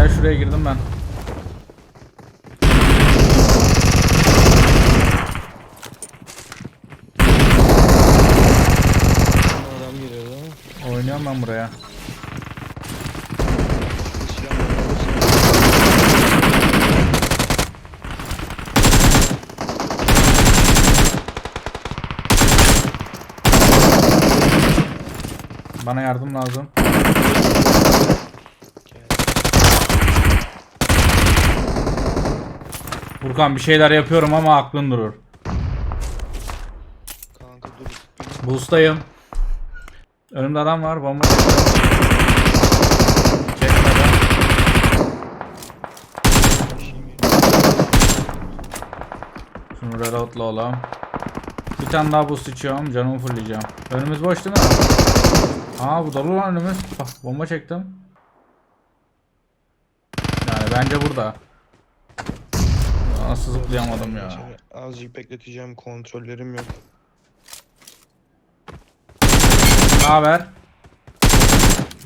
Gel şuraya girdim ben. Adam geliyordu. Oynuyorum ben buraya. Bana yardım lazım. Furkan bir şeyler yapıyorum ama aklın durur. Kanka dur. Boost'tayım. Önümde adam var. Bomba. Çekmeden. Şunu reloadla olalım. Bir tane daha boost içiyorum. Canımı fullleyeceğim. Önümüz boş değil mi? Aa bu dolu lan önümüz. Bak bomba çektim. Yani bence burada. Nasıl zıplayamadım ya. Azıcık bekleteceğim. Kontrollerim yok. Ne haber?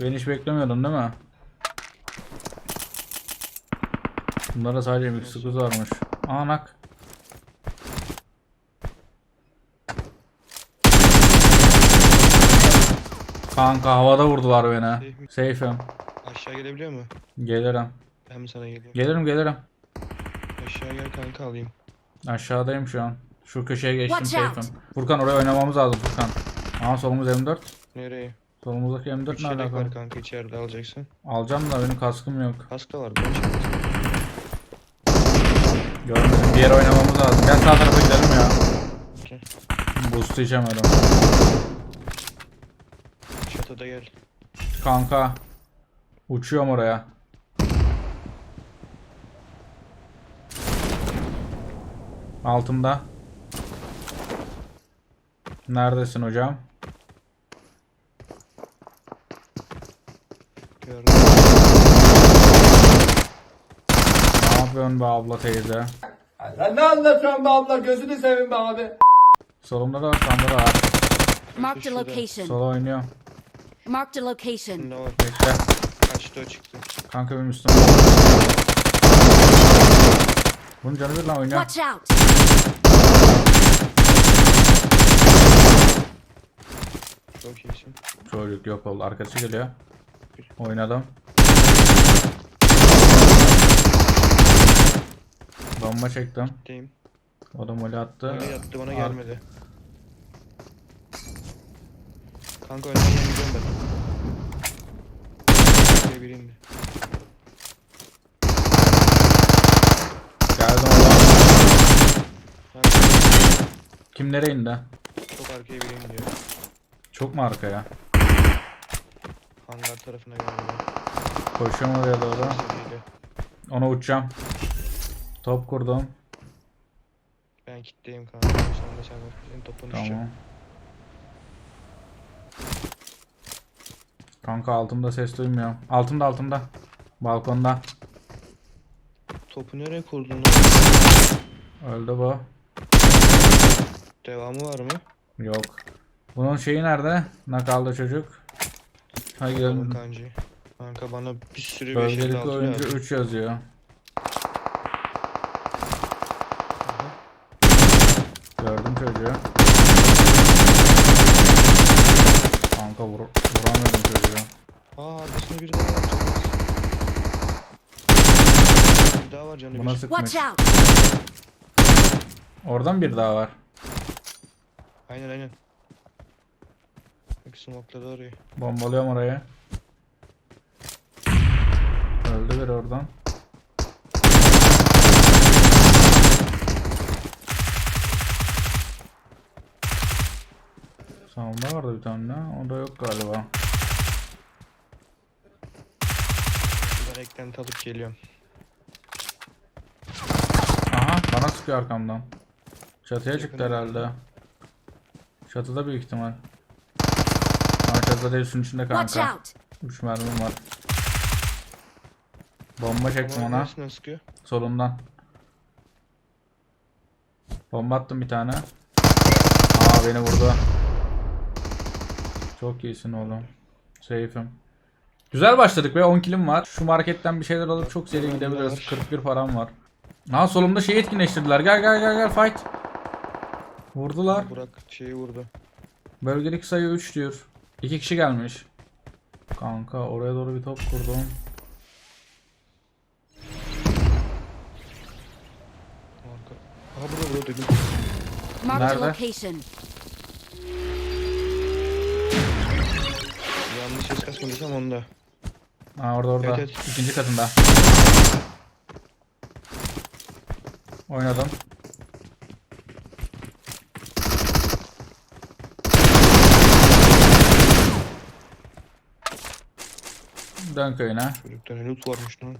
Beni hiç beklemiyordun değil mi? Bunlara sadece mix varmış. Anak. Kanka havada vurdular beni. Safe'im. Aşağı gelebiliyor mu? Gelirim. Ben mi sana geliyorum? Gelirim gelirim. Aşağı gel kanka alayım. Aşağıdayım şu an. Şu köşeye geçtim Watch out. safe'im. Furkan oraya oynamamız lazım Furkan. Aha solumuz M4. Nereye? Solumuzdaki M4 Üç ne alaka? var kanka içeride alacaksın. Alacağım da benim kaskım yok. Kask da var. Ben içeride. Görmedim. Bir yere oynamamız lazım. Gel sağ tarafa gidelim ya. Okey. Boost'u içemedim. Çatıda gel. Kanka. Uçuyorum oraya. Altımda. Neredesin hocam? Gördüm. Ne yapıyorsun be abla teyze? Sen ne anlatıyorsun be abla gözünü seveyim be abi. Solumda da var, sağımda da var. A Şurada. location. Sola oynuyor. Marked a location. Ne var? Bekle. Kaçtı o çıktı. Kanka benim üstüme. Bunun canı bir lan oynuyor. Watch out! Çok iyisin. Çocuk yok oldu. Arkadaşı geliyor. Oynadım. Bomba çektim. Deyim. O da mole attı. Bana yattı bana Ar- gelmedi. Kanka önden yeneceğim ben. Buraya biri indi. Geldim oğlum. Kanka Kim nereye indi? çok arkaya biri indi ya. Çok mu arkaya? Hangar tarafına geldi. Koşuyorum oraya doğru. Seviyeli. Ona uçacağım. Top kurdum. Ben kitleyim kanka. Sen de sen var. Senin topunu Tamam. düşeceğim. Kanka altımda ses duymuyorum. Altımda altımda. Balkonda. Topu nereye kurdun lan? Öldü bu. Devamı var mı? Yok. Bunun şeyi nerede? Ne kaldı çocuk? Hayır. Bakalım kancı. Kanka bana bir sürü 5 Bölgelik 56 oyuncu lazım. 3 yazıyor. Gördüm çocuğu. Kanka vur vuramadım çocuğu. Aa arkasında biri daha var. Bir daha var canı Buna bir. sıkmış. Watch out! Oradan bir daha var. Aynen aynen. Bak smokladı orayı. Bombalıyorum orayı. Öldü bir oradan. Sağımda vardı bir tane. O da yok galiba. Ben eklenti alıp geliyorum. Aha bana sıkıyor arkamdan. Çatıya çıktı herhalde. Çatıda büyük ihtimal. Değil şunun içinde kanka. out! 3 mermim var. Bomba çektim ona. Solundan. Bomba attım bir tane. Aa beni vurdu. Çok iyisin oğlum. Safe'im. Güzel başladık ve 10 kilim var. Şu marketten bir şeyler alıp çok seri gidebiliriz. 41 param var. Ha solumda şeyi etkinleştirdiler. Gel gel gel gel fight. Vurdular. Burak şeyi vurdu. Bölgelik sayı 3 diyor. 2 kişi gelmiş. Kanka oraya doğru bir top kurdum. Arka. Aha burada burada. Marked a Nerede? location. Yanlış ses kasmadıysam onda. Ha orada orada. Evet, evet. İkinci katında. Oynadım. Dön köyüne. Çocukta ne loot varmış lan.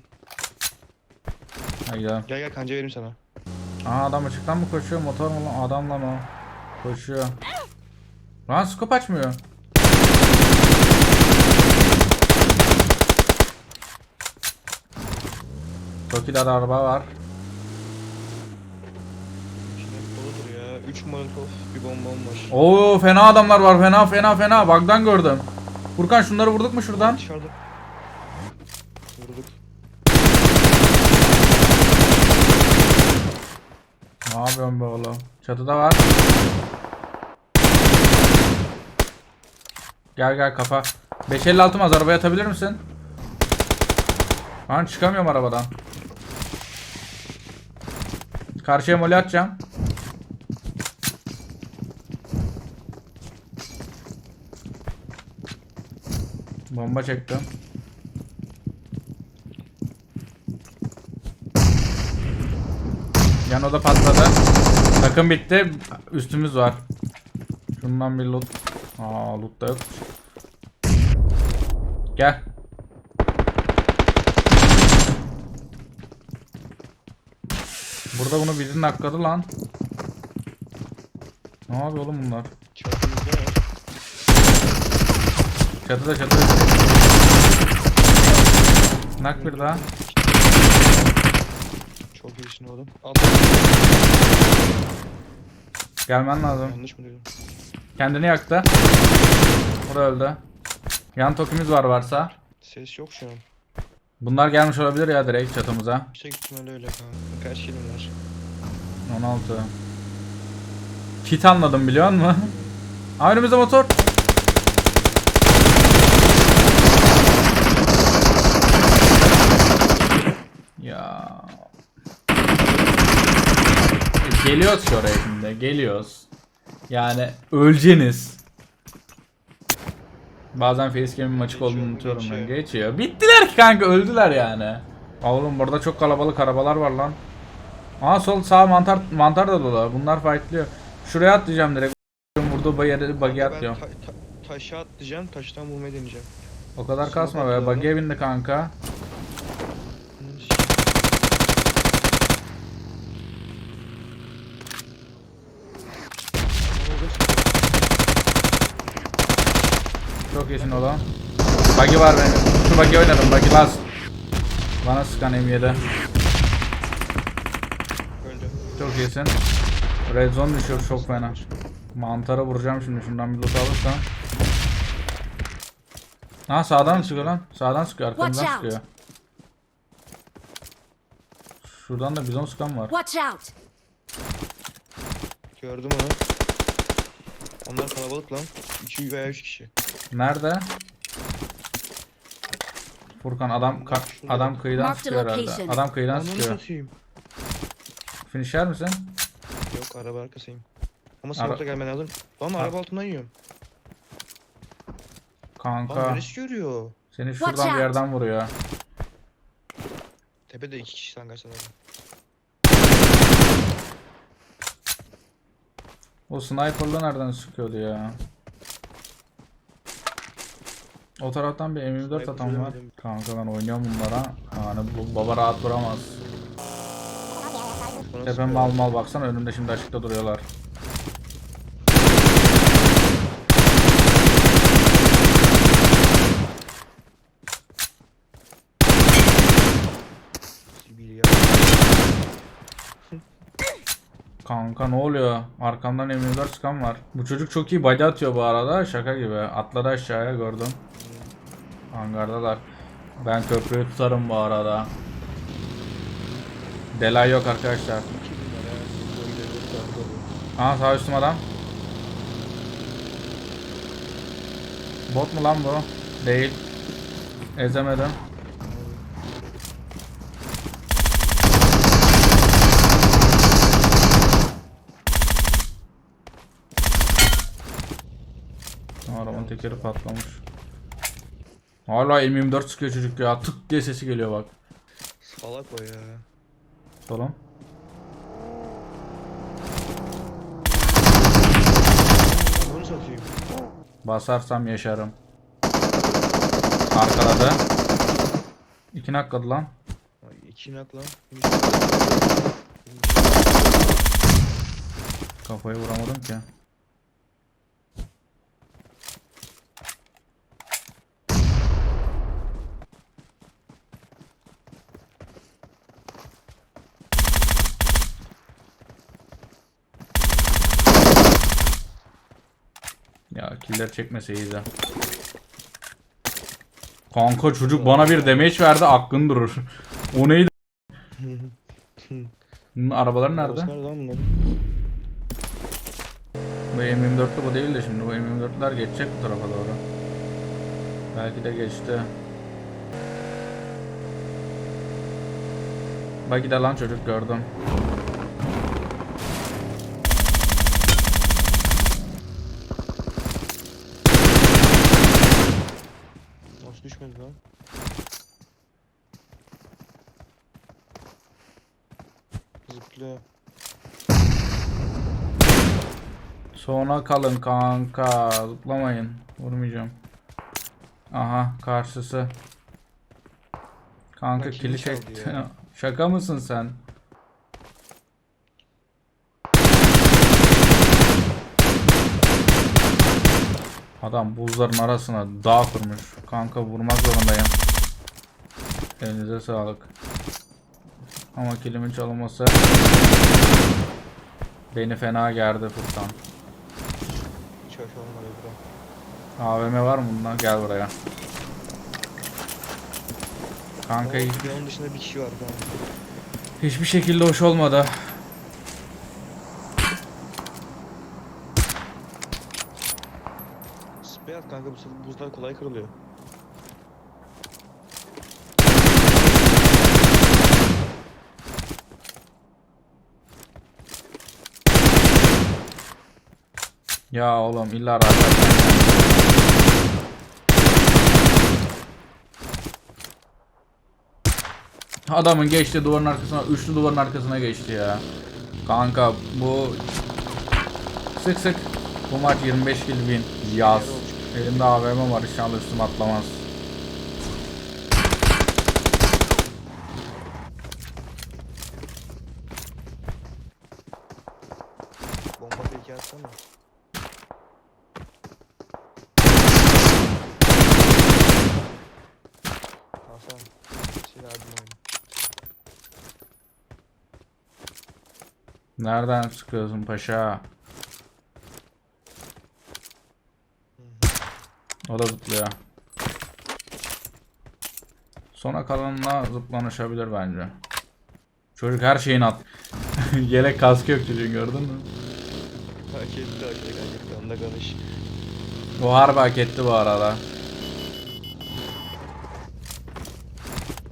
Hadi gidelim. Gel gel kanca vereyim sana. Aa adam ışıktan mı koşuyor? Motor mu lan? Adam lan o. Koşuyor. Lan scope açmıyor. Toki'de de araba var. İçinde doludur ya. 3 molotof bir bombam var. Oo fena adamlar var fena fena fena. Bug'dan gördüm. Furkan şunları vurduk mu şuradan? Dışarıda. Vurduk. Ne yapıyorsun be oğlum? Çatıda var. Gel gel kafa. 556 maz arabaya atabilir misin? Ben çıkamıyorum arabadan. Karşıya moli atacağım. Bomba çektim. Yan oda patladı. Takım bitti. Üstümüz var. Şundan bir loot. Aa loot da yok. Gel. Burada bunu birinin hakladı lan. Ne yapıyor oğlum bunlar? Çatıda çatıda. Nak bir daha. Çok iyisin oğlum. Gelmen lazım. Yanlış mı dedim? Kendini yaktı. O da öldü. Yan tokimiz var varsa. Ses yok şu an. Bunlar gelmiş olabilir ya direkt çatımıza. Yüksek ihtimalle öyle kanka. Kaç kilim var? 16. Kit anladım biliyor musun? Aa, önümüzde motor. Ya. Geliyoruz ki oraya şimdi. Geliyoruz. Yani öleceğiniz. Bazen facecam'in açık olduğunu Geçiyor, unutuyorum ben. geçiyor. Geçiyor. Bittiler ki kanka öldüler yani. Oğlum burada çok kalabalık arabalar var lan. Aa sol sağ mantar mantar da dolu. Bunlar fightlıyor. Şuraya atlayacağım direkt. Vurduğu bayarı Ben atlıyorum. ta- ta- taşa atlayacağım. Taştan vurmayı deneyeceğim. O kadar kasma be. Buggy'e bindi kanka. Çok iyisin oğlum. Buggy var benim. Şu buggy oynadım. Buggy last. Bana sıkan M7. Öldü. Çok iyisin. Red zone düşüyor çok fena. Mantara vuracağım şimdi şundan bir loot alırsam. Ha sağdan çıkıyor lan. Sağdan sıkıyor arkamdan sıkıyor. Şuradan da bizon sıkan var. Watch out! Gördüm onu. Onlar kalabalık lan. 2 veya 3 kişi. Nerede? Furkan adam ka- adam kıyıdan Mark the sıkıyor herhalde. location. Adam kıyıdan Ananı sıkıyor. satayım. Finisher misin? Yok araba arkasıyım. Ama Ara- smoke'la gelmen lazım. Lan Ara- araba altından yiyorum. Lan Kanka neresi görüyor? seni Watch şuradan bir yerden vuruyor. Tepede 2 kişi lan kaçtılar. O sniper'la nereden sıkıyordu ya? O taraftan bir M24 Sniper atan var. Kanka ben oynuyorum bunlara. Yani bu baba rahat duramaz. Tepem mal mal baksana önümde şimdi açıkta duruyorlar. Kanka ne oluyor? Arkamdan M24 sıkan var. Bu çocuk çok iyi body atıyor bu arada. Şaka gibi. Atladı aşağıya gördüm. Hangardalar. Ben köprüyü tutarım bu arada. Delay yok arkadaşlar. 2000 lira. Böyle bir Aha sağ üstüm adam. Bot mu lan bu? Değil. Ezemedim. Arabanın tekeri patlamış. Hala M24 sıkıyor çocuk ya. Tık diye sesi geliyor bak. Salak o ya. Tamam. Bunu satayım. Basarsam yaşarım. Arkaladı. İki nakkadı lan. Ay, iki nak lan. Kafayı vuramadım ki. Ya killer çekmese iyiydi. Kanka çocuk bana bir damage verdi aklın durur. o neydi? Bunun arabaları nerede? Bu M24'lü bu değil de şimdi bu M24'ler geçecek bu tarafa doğru. Belki de geçti. Belki de lan çocuk gördüm. Nasıl düşmedi lan? Zıplıyor. Sona kalın kanka. Zıplamayın. Vurmayacağım. Aha karşısı. Kanka Bak kili çaldı çekti. ya. Şaka mısın sen? Adam buzların arasına dağ kurmuş. Kanka vurmak zorundayım. Elinize sağlık. Ama kilimin çalınması beni fena gerdi Furkan. Hiç. AVM var mı bunda? Gel buraya. Kanka bir onun dışında bir kişi var hiçbir şekilde hoş olmadı. At kanka bu buzlar kolay kırılıyor. Ya oğlum illa rahat. Adamın geçti duvarın arkasına, üçlü duvarın arkasına geçti ya. Kanka bu sık sık bu maç 25 kill win yaz. Elimde AVM var inşallah üstüme atlamaz. Bomba peki atsana. Hasan. Silah. Nereden sıkıyorsun paşa? O da zıplıyor. Sona kalanına zıplanışabilir bence. Çocuk her şeyin at. Yelek kaskı yok çocuğun gördün mü? Hak etti hak etti hak etti. Onda konuş. O harbi hak etti bu arada.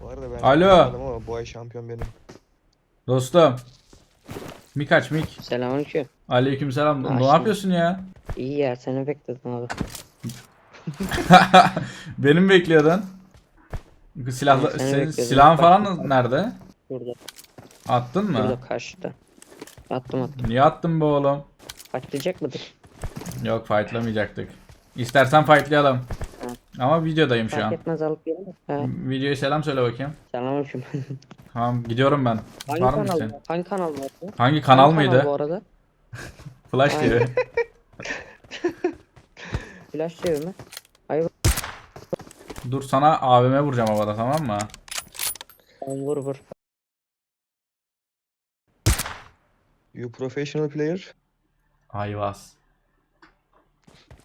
Bu arada ben Alo. ama bu ay şampiyon benim. Dostum. Mik aç mik. Selamünaleyküm. Aleykümselam. Ne yapıyorsun ya? İyi ya seni bekledim abi. Beni mi bekliyordun? Silahla, Seni senin bekliyordum. silahın falan nerede? Burada. Attın mı? Burada karşıda. Attım attım. Niye attın be oğlum? Patlayacak mıdır? Yok fightlamayacaktık. İstersen fightlayalım. Ama videodayım şu Fark an. etmez alıp gelin. Ha, Videoya selam söyle bakayım. selamünaleyküm. Tamam gidiyorum ben. Hangi Var mı kanal? senin? Hangi kanal var? bu? Hangi kanal Hangi mıydı? bu arada? Flash TV. Flash TV mi? Dur sana AVM vuracağım havada tamam mı? Tamam, vur vur. You professional player. Ayvaz.